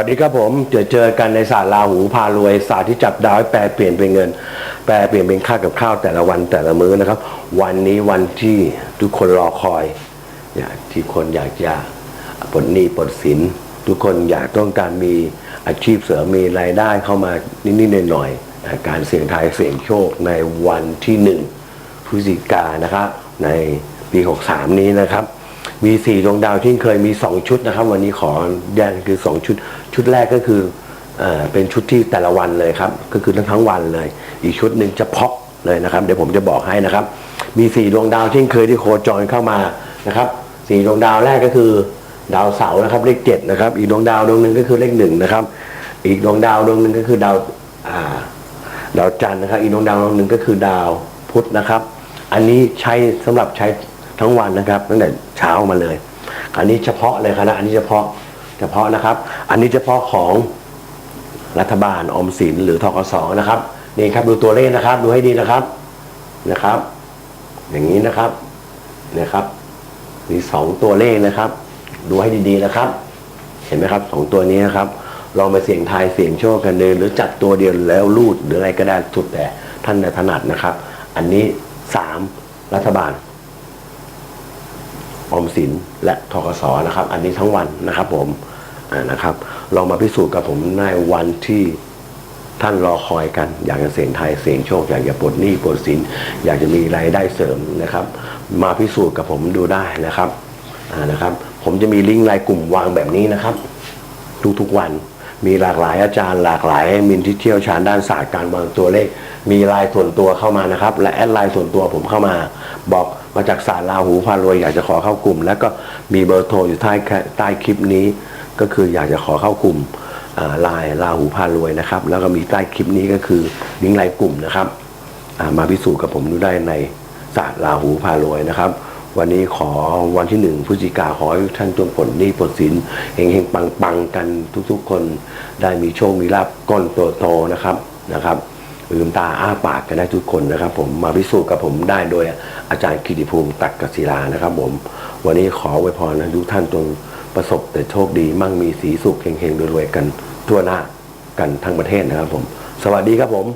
วัสดีครับผมเจอเจอกันในศาสตร์ลาหูพารวยศาสตร์ที่จับดาวให้แปลเปลี่ยนเป็นเงิน แปลเปลี่ยนเป็นค่ากับข้าวแต่ละวันแต่ละมื้อนะครับ วันนี้วันที่ทุกคนรอคอยอยากที่คนอยากจะปลดหนี้ปลดสิน ทุกคนอยากต้องการมีอาชีพเสริมมีรายได้เข้ามานิดๆหน่อยๆอ่าการเสี่ยงทายเสี่ยงโชคในวันที่หนึ่งพฤศจิกายนนะครับในปี 63 นี้นะครับมีสี่ดวงดาวที่เคยมี 2 ชุดนะครับ วันนี้ขอแยกคือ 2 ชุด ชุดแรกก็คือเออเป็นชุดที่แต่ละวันเลยครับ ก็คือทั้งทั้งวันเลย อีกชุดหนึ่งเฉพาะเลยนะครับ เดี๋ยวผมจะบอกให้นะครับ มีสี่ดวงดาวที่เคยที่โคจรเข้ามานะครับสี่ดวงดาวแรกก็คือดาวเสาร์นะครับเลขเจ็ดนะครับ อีกดวงดาวดวงหนึ่งก็คือเลขหนึ่งนะครับ อีกดวงดาวดวงหนึ่งก็คือดาวอ่าดาวจันทร์นะครับ อีกดวงดาวดวงหนึ่งก็คือดาวพุธนะครับ อันนี้ใช้สำหรับใช้ทั้งวันนะครับ ตั้งแต่เช้ามาเลย อันนี้เฉพาะเลยครับนะอันนี้เฉพาะ เฉพาะนะครับ อันนี้เฉพาะของรัฐบาลอมสินหรือทกสนะครับนี่ครับดูตัวเลขนะครับ ดูให้ดีนะครับนะครับ อย่างนี้นะครับนะครับ มีสองตัวเลขนะครับ ดูให้ดีๆนะครับ เห็นไหมครับสองตัวนี้นะครับลองไปเสี่ยงทายเสี่ยงโชคกันเลยหรือจับตัวเดียวแล้วรูดหรืออะไรก็ได้สุดแต่ท่านจะถนัดนะครับ อันนี้สามรัฐบาล ออมสินและทกสนะครับ อันนี้ทั้งวันนะครับผมนะครับลองมาพิสูจน์กับผมในวันที่ท่านรอคอยกัน อยากจะเสี่ยงไทยเสี่ยงโชค อยากจะปลดหนี้ปลดสิน อยากจะมีรายได้เสริมนะครับ มาพิสูจน์กับผมดูได้นะครับนะครับ ผมจะมีลิงก์รายกลุ่มวางแบบนี้นะครับ ทุกๆวันมีหลากหลายอาจารย์หลากหลายมินที่เชี่ยวชาญด้านศาสตร์การวางตัวเลข มีลน์ส่วนตัวเข้ามานะครับ และแอดไลน์ส่วนตัวผมเข้ามาบอก มาจากศาสตร์ลาหูพารวยอยากจะขอเข้ากลุ่ม แล้วก็มีเบอร์โทรอยู่ใต้ใต้คลิปนี้ ก็คืออยากจะขอเข้ากลุ่มอ่าไลาหูพารวยนะครับ แล้วก็มีใต้คลิปนี้ก็คือลิงก์ไลน์กลุ่มนะครับมาพิสูจน์กับผมดูได้ในศาสตร์ลาหูพารวยนะครับวันนี้ขอวันที่หนึ่งพฤศจิกาขอให้ท่านจงผลหนี้ผลสินเฮงเฮงปังปังๆกันทุกๆคนได้มีโชคมีลาบก้อนตัวโตนะครับนะครับ ลืมตาอ้าปากกันได้ทุกคนนะครับ ผมมาพิสูจน์กับผมได้โดยอาจารย์กิติภูมิตักกศิลานะครับ ผม วันนี้ขอไว้พรนะทุกท่านจงประสบแต่โชคดี มั่งมีสีสุขเฮงเฮงๆรวยๆกันทั่วหน้ากันทั้งประเทศนะครับ ผม สวัสดีครับผม